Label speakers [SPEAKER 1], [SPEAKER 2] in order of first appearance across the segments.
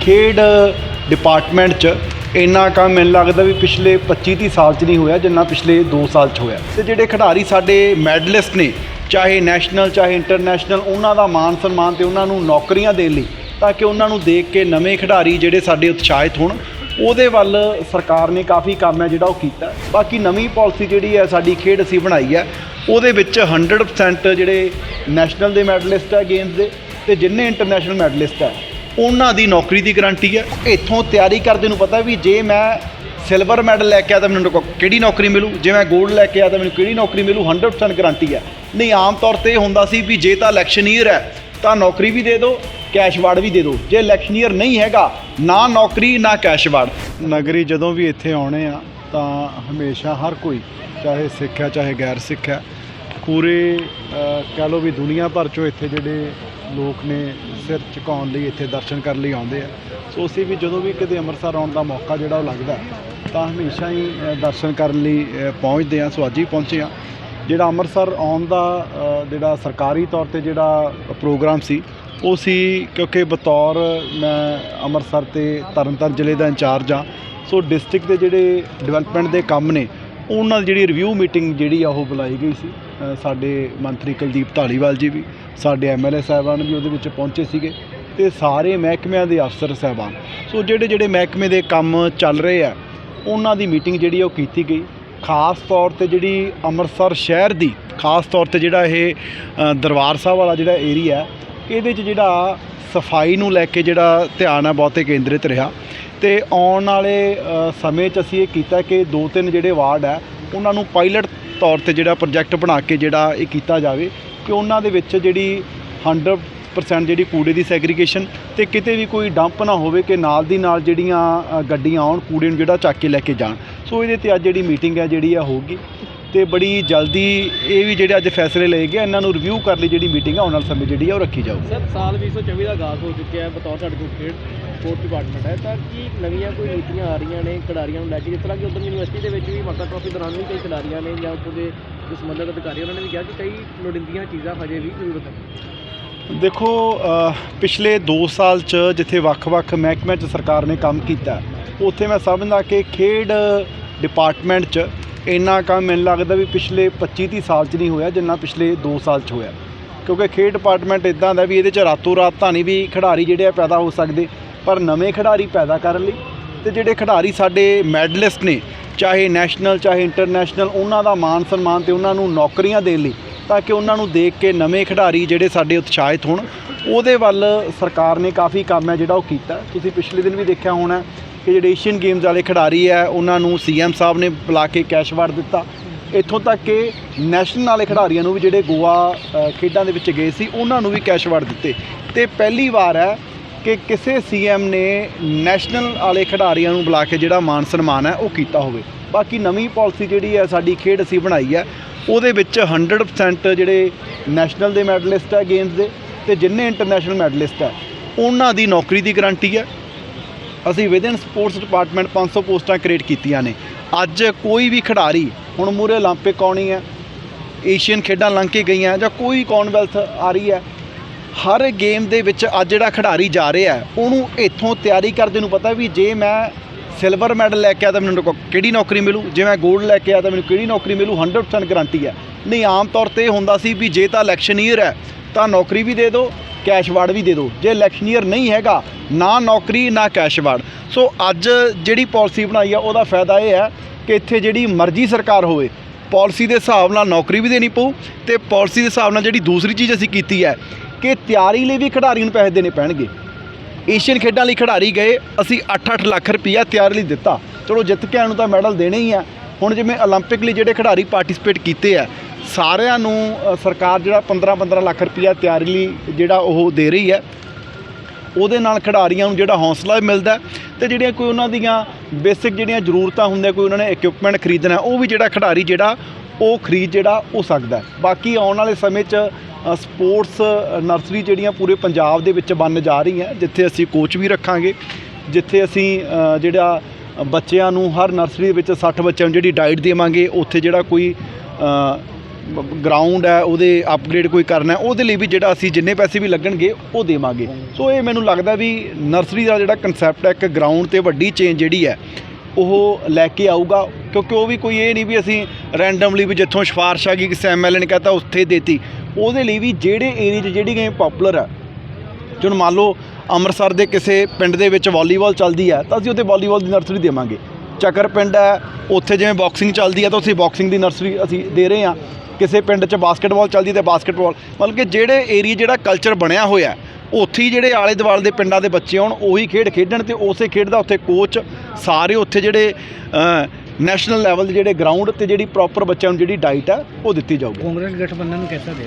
[SPEAKER 1] ਖੇਡ ਡਿਪਾਰਟਮੈਂਟ 'ਚ ਇੰਨਾ ਕੰਮ ਮੈਨੂੰ ਲੱਗਦਾ ਵੀ ਪਿਛਲੇ 25 30 ਸਾਲ 'ਚ ਨਹੀਂ ਹੋਇਆ, ਜਿੰਨਾ ਪਿਛਲੇ 2 ਸਾਲ 'ਚ ਹੋਇਆ। ਤੇ ਜਿਹੜੇ ਖਿਡਾਰੀ ਸਾਡੇ ਮੈਡਲਿਸਟ ਨੇ, ਚਾਹੇ ਨੈਸ਼ਨਲ, ਚਾਹੇ ਇੰਟਰਨੈਸ਼ਨਲ, ਉਹਨਾਂ ਦਾ ਮਾਨ ਸਨਮਾਨ ਤੇ ਉਹਨਾਂ ਨੂੰ ਨੌਕਰੀਆਂ ਦੇਣ ਲਈ, ਤਾਂ ਕਿ ਉਹਨਾਂ ਨੂੰ ਦੇਖ ਕੇ ਨਵੇਂ ਖਿਡਾਰੀ ਜਿਹੜੇ ਸਾਡੇ ਉਤਸ਼ਾਹਿਤ ਹੋਣ, ਉਹਦੇ ਵੱਲ ਸਰਕਾਰ ਨੇ ਕਾਫੀ ਕੰਮ ਹੈ ਜਿਹੜਾ ਉਹ ਕੀਤਾ। ਬਾਕੀ ਨਵੀਂ ਪਾਲਿਸੀ ਜਿਹੜੀ ਹੈ, ਸਾਡੀ ਖੇਡ ਅਸੀਂ ਬਣਾਈ ਹੈ, ਉਹਦੇ ਵਿੱਚ 100% ਜਿਹੜੇ ਨੈਸ਼ਨਲ ਦੇ ਮੈਡਲਿਸਟ ਹੈ ਗੇਮਸ ਦੇ, ਤੇ ਜਿੰਨੇ ਇੰਟਰਨੈਸ਼ਨਲ ਮੈਡਲਿਸਟ ਹੈ ਉਹਨਾਂ ਦੀ ਨੌਕਰੀ ਦੀ ਗਾਰੰਟੀ ਹੈ। ਇੱਥੋਂ ਤਿਆਰੀ ਕਰਦੇ ਨੂੰ ਪਤਾ ਵੀ ਜੇ ਮੈਂ ਸਿਲਵਰ ਮੈਡਲ ਲੈ ਕੇ ਆ ਤਾਂ ਮੈਨੂੰ ਕਿਹੜੀ ਨੌਕਰੀ ਮਿਲੂ। ਜੇ ਮੈਂ 골ਡ ਲੈ ਕੇ ਆ ਤਾਂ ਮੈਨੂੰ ਕਿਹੜੀ ਨੌਕਰੀ ਮਿਲੂ। 100% ਗਾਰੰਟੀ ਹੈ। ਨਹੀਂ, ਆਮ ਤੌਰ ਤੇ ਇਹ ਹੁੰਦਾ ਸੀ ਵੀ ਜੇ ਤਾਂ ਇਲੈਕਸ਼ਨ ਈਅਰ ਹੈ, ਤਾਂ ਨੌਕਰੀ ਵੀ ਦੇ ਦਿਓ ਕੈਸ਼ ਵਾਰਡ ਵੀ ਦੇ ਦਿਓ। ਜੇ ਇਲੈਕਸ਼ਨ ਈਅਰ ਨਹੀਂ ਹੈਗਾ, ਨਾ ਨੌਕਰੀ, ਨਾ ਕੈਸ਼ ਵਾਰਡ ਨਗਰੀ ਜਦੋਂ ਵੀ ਇੱਥੇ ਆਉਣੇ ਆ, ਤਾਂ ਹਮੇਸ਼ਾ ਹਰ ਕੋਈ, ਚਾਹੇ ਸਿੱਖ ਹੈ, ਚਾਹੇ ਗੈਰ ਸਿੱਖ ਹੈ ਪੂਰੇ ਅ, ਕਹਿ ਲਓ ਵੀ ਦੁਨੀਆ ਭਰ ਚੋਂ ਇੱਥੇ ਜਿਹੜੇ ਲੋਕ ਨੇ ਸਿਰ ਝੁਕਾਉਣ ਲਈ ਇੱਥੇ ਦਰਸ਼ਨ ਕਰਨ ਲਈ ਆਉਂਦੇ ਆ। ਸੋ ਅਸੀਂ ਵੀ ਜਦੋਂ ਵੀ ਕਿਤੇ ਅੰਮ੍ਰਿਤਸਰ ਆਉਣ ਦਾ ਮੌਕਾ ਜਿਹੜਾ ਉਹ ਲੱਗਦਾ ਤਾਂ ਹਮੇਸ਼ਾ ਹੀ ਦਰਸ਼ਨ ਕਰਨ ਲਈ ਪਹੁੰਚਦੇ ਆ ਸੋ ਅੱਜ ਹੀ ਪਹੁੰਚੇ ਆ ਜਿਹੜਾ ਅੰਮ੍ਰਿਤਸਰ ਆਉਣ ਦਾ ਜਿਹੜਾ ਸਰਕਾਰੀ ਤੌਰ ਤੇ ਜਿਹੜਾ ਪ੍ਰੋਗਰਾਮ ਸੀ ਉਹ ਸੀ ਕਿਉਂਕਿ ਬਤੌਰ ਮੈਂ ਅੰਮ੍ਰਿਤਸਰ ਤੇ ਤਰਨਤਾਰਨ ਜ਼ਿਲ੍ਹੇ ਦਾ ਇੰਚਾਰਜ ਆ ਸੋ ਡਿਸਟ੍ਰਿਕਟ ਦੇ ਜਿਹੜੇ ਡਿਵੈਲਪਮੈਂਟ ਦੇ ਕੰਮ ਨੇ ਉਹਨਾਂ ਦੀ ਜਿਹੜੀ ਰਿਵਿਊ ਮੀਟਿੰਗ ਜਿਹੜੀ ਆ ਉਹ ਬੁਲਾਈ ਗਈ ਸੀ। ਸਾਡੇ ਮੰਤਰੀ ਕੁਲਦੀਪ ਢਾਲੀਵਾਲ ਜੀ ਵੀ, ਸਾਡੇ ਐਮਐਲਏ ਸਾਹਿਬਾਨ ਵੀ ਉਹਦੇ ਵਿੱਚ ਪਹੁੰਚੇ ਸੀਗੇ ਤੇ ਸਾਰੇ ਮਹਿਕਮਿਆਂ ਦੇ ਅਫਸਰ ਸਾਹਿਬਾਨ। ਸੋ ਜਿਹੜੇ ਜਿਹੜੇ ਮਹਿਕਮੇ ਦੇ ਕੰਮ ਚੱਲ ਰਹੇ ਆ, ਉਹਨਾਂ ਦੀ ਮੀਟਿੰਗ ਜਿਹੜੀ ਉਹ ਕੀਤੀ ਗਈ। ਖਾਸ ਤੌਰ ਤੇ ਜਿਹੜੀ ਅੰਮ੍ਰਿਤਸਰ ਸ਼ਹਿਰ ਦੀ, ਖਾਸ ਤੌਰ ਤੇ ਜਿਹੜਾ ਇਹ ਦਰਬਾਰ ਸਾਹਿਬ ਵਾਲਾ ਜਿਹੜਾ ਏਰੀਆ, ਇਹਦੇ 'ਚ ਜਿਹੜਾ ਸਫ਼ਾਈ ਨੂੰ ਲੈ ਕੇ ਜਿਹੜਾ ਧਿਆਨ ਹੈ ਬਹੁਤੇ ਕੇਂਦਰਿਤ ਰਿਹਾ। ਤੇ ਆਉਣ ਵਾਲੇ ਸਮੇਂ 'ਚ ਅਸੀਂ ਇਹ ਕੀਤਾ ਕਿ ਦੋ ਤਿੰਨ ਜਿਹੜੇ ਵਾਰਡ ਹੈ ਉਹਨਾਂ ਨੂੰ ਪਾਇਲਟ ਤੌਰ ਤੇ ਜਿਹੜਾ ਪ੍ਰੋਜੈਕਟ ਬਣਾ ਕੇ ਜਿਹੜਾ ਇਹ ਕੀਤਾ ਜਾਵੇ ਕਿ ਉਹਨਾਂ ਦੇ ਵਿੱਚ ਜਿਹੜੀ 100% ਜਿਹੜੀ ਕੂੜੇ ਦੀ ਸੈਗਰੀਗੇਸ਼ਨ ਤੇ ਕਿਤੇ ਵੀ ਕੋਈ ਡੰਪ ਨਾ ਹੋਵੇ ਕਿ ਨਾਲ ਦੀ ਨਾਲ ਜਿਹੜੀਆਂ ਗੱਡੀਆਂ ਆਉਣ, ਕੂੜੇ ਨੂੰ ਜਿਹੜਾ ਚੱਕ ਕੇ ਲੈ ਕੇ ਜਾਣ। ਸੋ ਇਹਦੇ ਤੇ ਅੱਜ ਜਿਹੜੀ ਮੀਟਿੰਗ ਹੈ ਜਿਹੜੀ ਆ ਹੋਊਗੀ। ਤੇ ਬੜੀ ਜਲਦੀ ਇਹ ਵੀ ਜਿਹੜੇ ਅੱਜ ਫੈਸਲੇ ਲਏ ਗਏ ਇਹਨਾਂ ਨੂੰ ਰਿਵਿਊ ਕਰ ਲਈ ਜਿਹੜੀ ਮੀਟਿੰਗ ਆ ਆਉਣ ਵਾਲੇ ਸਮੇਂ ਜਿਹੜੀ ਆ ਉਹ ਰੱਖੀ ਜਾਊਗੀ।
[SPEAKER 2] ਸਰ ਸਾਲ 2024 ਦਾ ਆਗਾਜ਼ ਹੋ ਚੁੱਕਿਆ ਹੈ ਬਤੌਰ ਸਾਡੇ ਕੋਲ ਖੇਡ ਸਪੋਰਟ ਡਿਪਾਰਟਮੈਂਟ ਹੈ। ਤਾਂ ਕੀ ਨਵੀਆਂ ਕੋਈ ਨੀਤੀਆਂ ਆ ਰਹੀਆਂ ਨੇ ਖਿਡਾਰੀਆਂ ਨੂੰ ਲੈ ਕੇ? ਜਿਸ ਤਰ੍ਹਾਂ ਕਿ ਉਦੋਂ ਯੂਨੀਵਰਸਿਟੀ ਦੇ ਵਿੱਚ ਵੀ ਮੱਕਾ ਟਰਾਫੀ ਦੌਰਾਨ ਵੀ ਕਈ ਖਿਡਾਰੀਆਂ ਨੇ ਜਾਂ ਉੱਥੋਂ ਦੇ ਜੋ ਸੰਬੰਧਿਤ ਅਧਿਕਾਰੀ ਉਹਨਾਂ ਨੇ ਵੀ ਕਿਹਾ ਕਿ ਕਈ ਲੋੜੀਂਦੀਆਂ ਚੀਜ਼ਾਂ ਹਜੇ ਵੀ ਜ਼ਰੂਰਤ ਹੈ
[SPEAKER 1] ਦੇਖੋ ਪਿਛਲੇ 2 ਸਾਲ ਚ ਜਿੱਥੇ ਵੱਖ-ਵੱਖ ਮਹਿਕਮਿਆਂ ਚ ਸਰਕਾਰ ਨੇ ਕੰਮ ਕੀਤਾ ਉੱਥੇ ਮੈਂ ਸਮਝਦਾ ਕਿ ਖੇਡ ਡਿਪਾਰਟਮੈਂਟ ਚ ਇੰਨਾ ਕੰਮ ਮੈਨੂੰ ਲੱਗਦਾ ਵੀ ਪਿਛਲੇ 25 30 ਸਾਲ ਚ ਨਹੀਂ ਹੋਇਆ, ਜਿੰਨਾ ਪਿਛਲੇ 2 ਸਾਲ ਚ ਹੋਇਆ। ਕਿਉਂਕਿ ਖੇਡ ਡਿਪਾਰਟਮੈਂਟ ਇਦਾਂ ਦਾ ਵੀ ਇਹਦੇ ਚ ਰਾਤੋਂ ਰਾਤ ਤਾਂ ਨਹੀਂ ਵੀ ਖਿਡਾਰੀ ਜਿਹੜੇ ਆ ਪੈਦਾ ਹੋ ਸਕਦੇ, ਪਰ ਨਵੇਂ ਖਿਡਾਰੀ ਪੈਦਾ ਕਰਨ ਲਈ ਤੇ ਜਿਹੜੇ ਖਿਡਾਰੀ ਸਾਡੇ ਮੈਡਲਿਸਟ ਨੇ, ਚਾਹੇ ਨੈਸ਼ਨਲ ਚਾਹੇ ਇੰਟਰਨੈਸ਼ਨਲ ਉਹਨਾਂ ਦਾ ਮਾਨ ਸਨਮਾਨ ਤੇ ਉਹਨਾਂ ਨੂੰ ਨੌਕਰੀਆਂ ਦੇਣ ਲਈ, ਤਾਂ ਕਿ ਉਹਨਾਂ ਨੂੰ ਦੇਖ ਕੇ ਨਵੇਂ ਖਿਡਾਰੀ ਜਿਹੜੇ ਸਾਡੇ ਉਤਸ਼ਾਹਿਤ ਹੋਣ, ਉਹਦੇ ਵੱਲ ਸਰਕਾਰ ਨੇ ਕਾਫੀ ਕੰਮ ਹੈ ਜਿਹੜਾ ਉਹ ਕੀਤਾ। ਤੁਸੀਂ ਪਿਛਲੇ ਦਿਨ ਵੀ ਦੇਖਿਆ ਹੋਣਾ ਕਿ ਜਿਹੜੇ ਏਸ਼ੀਅਨ ਗੇਮਜ਼ ਵਾਲੇ ਖਿਡਾਰੀ ਹੈ, ਉਹਨਾਂ ਨੂੰ ਸੀਐਮ ਸਾਹਿਬ ਨੇ ਬੁਲਾ ਕੇ ਕੈਸ਼ ਅਵਾਰਡ ਦਿੱਤਾ। ਇੱਥੋਂ ਤੱਕ ਕਿ ਨੈਸ਼ਨਲ ਵਾਲੇ ਖਿਡਾਰੀਆਂ ਨੂੰ ਵੀ ਜਿਹੜੇ ਗੋਆ ਖੇਡਾਂ ਦੇ ਵਿੱਚ ਗਏ ਸੀ, ਉਹਨਾਂ ਨੂੰ ਵੀ ਕੈਸ਼ ਅਵਾਰਡ ਦਿੱਤੇ। ਤੇ ਪਹਿਲੀ ਵਾਰ ਹੈ ਕਿ ਕਿਸੇ ਸੀਐਮ ਨੇ ਨੈਸ਼ਨਲ ਵਾਲੇ ਖਿਡਾਰੀਆਂ ਨੂੰ ਬੁਲਾ ਕੇ ਜਿਹੜਾ ਮਾਨ ਸਨਮਾਨ ਹੈ, ਉਹ ਕੀਤਾ ਹੋਵੇ। ਬਾਕੀ ਨਵੀਂ ਪਾਲਿਸੀ ਜਿਹੜੀ ਹੈ, ਸਾਡੀ ਖੇਡ ਅਸੀਂ ਬਣਾਈ ਹੈ, ਉਹਦੇ ਵਿੱਚ 100% ਜਿਹੜੇ ਨੈਸ਼ਨਲ ਦੇ ਮੈਡਲਿਸਟ ਹੈ ਗੇਮਸ ਦੇ, ਤੇ ਜਿੰਨੇ ਇੰਟਰਨੈਸ਼ਨਲ ਮੈਡਲਿਸਟ ਹੈ, ਉਹਨਾਂ ਦੀ ਨੌਕਰੀ ਦੀ ਗਾਰੰਟੀ ਹੈ। ਅਸੀਂ ਵਿਦਨ ਸਪੋਰਟਸ ਡਿਪਾਰਟਮੈਂਟ 500 ਪੋਸਟਾਂ ਕ੍ਰੀਏਟ ਕੀਤੀਆਂ ਨੇ। ਅੱਜ ਕੋਈ ਵੀ ਖਿਡਾਰੀ, ਹੁਣ ਮੂਰੇ 올림픽 ਆਉਣੀ ਹੈ ਏਸ਼ੀਅਨ ਖੇਡਾਂ ਲੰਘ ਕੇ ਗਈਆਂ, ਜਾਂ ਕੋਈ ਕੌਨਵੈਲਥ ਆ ਰਹੀ ਹੈ, ਹਰ ਗੇਮ ਦੇ ਵਿੱਚ ਅੱਜ ਜਿਹੜਾ ਖਿਡਾਰੀ ਜਾ ਰਿਹਾ ਉਹਨੂੰ ਇੱਥੋਂ ਤਿਆਰੀ ਕਰਦੇ ਨੂੰ ਪਤਾ ਵੀ ਜੇ ਮੈਂ ਸਿਲਵਰ ਮੈਡਲ ਲੈ ਕੇ ਆਇਆ ਤਾਂ ਮੈਨੂੰ ਕਿਹੜੀ ਨੌਕਰੀ ਮਿਲੂ? ਜੇ ਮੈਂ 골ਡ ਲੈ ਕੇ ਆਇਆ ਤਾਂ ਮੈਨੂੰ ਕਿਹੜੀ ਨੌਕਰੀ ਮਿਲੂ? 100% ਗਰੰਟੀ ਹੈ। ਨਹੀਂ, ਆਮ ਤੌਰ ਤੇ ਹੁੰਦਾ ਸੀ ਵੀ ਜੇ ਤਾਂ ਇਲੈਕਸ਼ਨ ਈਅਰ ਹੈ, ਤਾਂ ਨੌਕਰੀ ਵੀ ਦੇ ਦਿਓ ਕੈਸ਼ ਵਾਰਡ ਵੀ ਦੇ ਦਿਓ ਜੇ ਇਲੈਕਸ਼ਨ ਈਅਰ ਨਹੀਂ ਹੈਗਾ ਨਾ ਨੌਕਰੀ ਨਾ ਕੈਸ਼ ਵਾਰਡ ਸੋ ਅੱਜ ਜਿਹੜੀ ਪਾਲਿਸੀ ਬਣਾਈ ਆ ਉਹਦਾ ਫਾਇਦਾ ਇਹ ਹੈ ਕਿ ਇੱਥੇ ਜਿਹੜੀ ਮਰਜ਼ੀ ਸਰਕਾਰ ਹੋਵੇ ਪਾਲਿਸੀ ਦੇ ਹਿਸਾਬ ਨਾਲ ਨੌਕਰੀ ਵੀ ਦੇਣੀ ਪਊ ਤੇ ਪਾਲਿਸੀ ਦੇ ਹਿਸਾਬ ਨਾਲ ਜਿਹੜੀ ਦੂਸਰੀ ਚੀਜ਼ ਅਸੀਂ ਕੀਤੀ ਹੈ ਕਿ ਤਿਆਰੀ ਲਈ ਵੀ ਖਿਡਾਰੀ ਨੂੰ ਪੈਸੇ ਦੇਣੇ ਪੈਣਗੇ ਏਸ਼ੀਅਨ ਖੇਡਾਂ ਲਈ ਖਿਡਾਰੀ ਗਏ ਅਸੀਂ 8-8 ਲੱਖ ਰੁਪਈਆ ਤਿਆਰੀ ਲਈ ਦਿੱਤਾ ਚਲੋ ਜਿੱਤ ਕੇ ਆਉਣ ਨੂੰ ਤਾਂ ਮੈਡਲ ਦੇਣੇ ਹੀ ਆ ਹੁਣ ਜਿਵੇਂ 올림픽 ਲਈ ਜਿਹੜੇ ਖਿਡਾਰੀ ਪਾਰਟਿਸਿਪੇਟ ਕੀਤੇ ਆ ਸਾਰਿਆਂ ਨੂੰ ਸਰਕਾਰ ਜਿਹੜਾ 15-15 ਲੱਖ ਰੁਪਈਆ ਤਿਆਰੀ ਲਈ ਜਿਹੜਾ ਉਹ ਦੇ ਰਹੀ ਹੈ, ਉਹਦੇ ਨਾਲ ਖਿਡਾਰੀਆਂ ਨੂੰ ਜਿਹੜਾ ਹੌਸਲਾ ਵੀ ਮਿਲਦਾ ਹੈ ਤੇ ਜਿਹੜੀਆਂ ਕੋਈ ਉਹਨਾਂ ਦੀਆਂ ਬੇਸਿਕ ਜਿਹੜੀਆਂ ਜ਼ਰੂਰਤਾਂ ਹੁੰਦੀਆਂ, ਕੋਈ ਉਹਨਾਂ ਨੇ ਇਕਵਿਪਮੈਂਟ ਖਰੀਦਣਾ ਉਹ ਵੀ ਜਿਹੜਾ ਖਿਡਾਰੀ ਜਿਹੜਾ, ਉਹ ਖਰੀਦ ਜਿਹੜਾ, ਉਹ ਸਕਦਾ ਬਾਕੀ ਆਉਣ ਵਾਲੇ ਸਮੇਂ 'ਚ ਸਪੋਰਟਸ ਨਰਸਰੀ ਜਿਹੜੀਆਂ ਪੂਰੇ ਪੰਜਾਬ ਦੇ ਵਿੱਚ ਬਣਨ ਜਾ ਰਹੀਆਂ, ਜਿੱਥੇ ਅਸੀਂ ਕੋਚ ਵੀ ਰੱਖਾਂਗੇ, ਜਿੱਥੇ ਅਸੀਂ ਜਿਹੜਾ ਬੱਚਿਆਂ ਨੂੰ ਹਰ ਨਰਸਰੀ ਦੇ ਵਿੱਚ 60 ਬੱਚਿਆਂ ਨੂੰ ਜਿਹੜੀ ਡਾਈਟ ਦੇਵਾਂਗੇ, ਉੱਥੇ ਜਿਹੜਾ ਕੋਈ ਗਰਾਊਂਡ ਹੈ, ਉਹਦੇ ਅਪਗ੍ਰੇਡ ਕੋਈ ਕਰਨਾ ਉਹਦੇ ਲਈ ਵੀ ਜਿਹੜਾ ਅਸੀਂ ਜਿੰਨੇ ਪੈਸੇ ਵੀ ਲੱਗਣਗੇ, ਉਹ ਦੇਵਾਂਗੇ। ਸੋ ਇਹ ਮੈਨੂੰ ਲੱਗਦਾ ਵੀ ਨਰਸਰੀ ਦਾ ਜਿਹੜਾ ਕਨਸੈਪਟ ਹੈ, ਇੱਕ ਗਰਾਊਂਡ ਤੇ ਵੱਡੀ ਚੇਂਜ ਜਿਹੜੀ ਹੈ, ਉਹ ਲੈ ਕੇ ਆਊਗਾ। ਕਿਉਂਕਿ ਉਹ ਵੀ ਕੋਈ ਇਹ ਨਹੀਂ ਵੀ ਅਸੀਂ ਰੈਂਡਮਲੀ ਵੀ ਜਿੱਥੋਂ ਸਿਫਾਰਿਸ਼ ਆ ਗਈ, ਕਿਸੇ ਐਮਐਲਏ ਨੇ ਕਹਤਾ, ਉੱਥੇ ਦੇਤੀ। ਉਹਦੇ ਲਈ ਵੀ ਜਿਹੜੇ ਏਰੀਆ 'ਚ ਜਿਹੜੀ ਗੇਮ ਪਾਪੂਲਰ ਹੈ ਜਿਵੇਂ ਮੰਨ ਲਓ ਅੰਮ੍ਰਿਤਸਰ ਦੇ ਕਿਸੇ ਪਿੰਡ ਦੇ ਵਿੱਚ ਵਾਲੀਬਾਲ ਚੱਲਦੀ ਹੈ ਤਾਂ ਅਸੀਂ ਉੱਥੇ ਵਾਲੀਬਾਲ ਦੀ ਨਰਸਰੀ ਦੇਵਾਂਗੇ। ਚੱਕਰ ਪਿੰਡ ਹੈ, ਉੱਥੇ ਜਿਵੇਂ ਬਾਕਸਿੰਗ ਚੱਲਦੀ ਹੈ ਤਾਂ ਅਸੀਂ ਬਾਕਸਿੰਗ ਦੀ ਨਰਸਰੀ ਅਸੀਂ ਦੇ ਰਹੇ ਹਾਂ। ਕਿਸੇ ਪਿੰਡ 'ਚ ਬਾਸਕਟਬਾਲ ਚੱਲਦੀ ਤੇ ਬਾਸਕਟਬਾਲ ਮਤਲਬ ਕਿ ਜਿਹੜੇ ਏਰੀਆ ਜਿਹੜਾ ਕਲਚਰ ਬਣਿਆ ਹੋਇਆ ਉੱਥੇ ਹੀ ਜਿਹੜੇ ਆਲੇ ਦੁਆਲੇ ਦੇ ਪਿੰਡਾਂ ਦੇ ਬੱਚੇ ਹੋਣ ਉਹੀ ਖੇਡ ਖੇਡਣ ਤੇ ਉਸੇ ਖੇਡ ਦਾ ਉੱਥੇ ਕੋਚ ਸਾਰੇ ਉੱਥੇ ਜਿਹੜੇ ਨੈਸ਼ਨਲ ਲੈਵਲ ਦੇ ਜਿਹੜੇ ਗਰਾਊਂਡ ਤੇ ਜਿਹੜੀ ਪ੍ਰੋਪਰ ਬੱਚਿਆਂ ਨੂੰ ਜਿਹੜੀ ਡਾਈਟ ਆ ਉਹ ਦਿੱਤੀ ਜਾਊਗੀ।
[SPEAKER 3] ਕਾਂਗਰਸ ਗਠਬੰਧਨ ਨੂੰ ਕਹਿਤਾ ਦੇ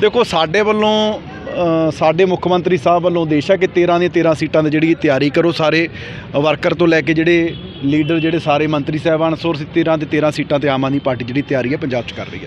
[SPEAKER 1] ਦੇਖੋ ਸਾਡੇ ਵੱਲੋਂ ਸਾਡੇ ਮੁੱਖ ਮੰਤਰੀ ਸਾਹਿਬ ਵੱਲੋਂ ਦੇਸ਼ ਹੈ ਕਿ 13 ਦੀਆਂ 13 ਸੀਟਾਂ ਦੀ ਜਿਹੜੀ ਤਿਆਰੀ ਕਰੋ ਸਾਰੇ ਵਰਕਰ ਤੋਂ ਲੈ ਕੇ ਜਿਹੜੇ ਲੀਡਰ ਜਿਹੜੇ ਸਾਰੇ ਮੰਤਰੀ ਸਾਹਿਬਾਨ ਸੋਰਸ 13 ਦੇ 13 ਸੀਟਾਂ ਤੇ ਆਮ ਆਦਮੀ ਪਾਰਟੀ ਜਿਹੜੀ ਤਿਆਰੀ ਹੈ ਪੰਜਾਬ 'ਚ ਕਰ ਰਹੀ ਹੈ।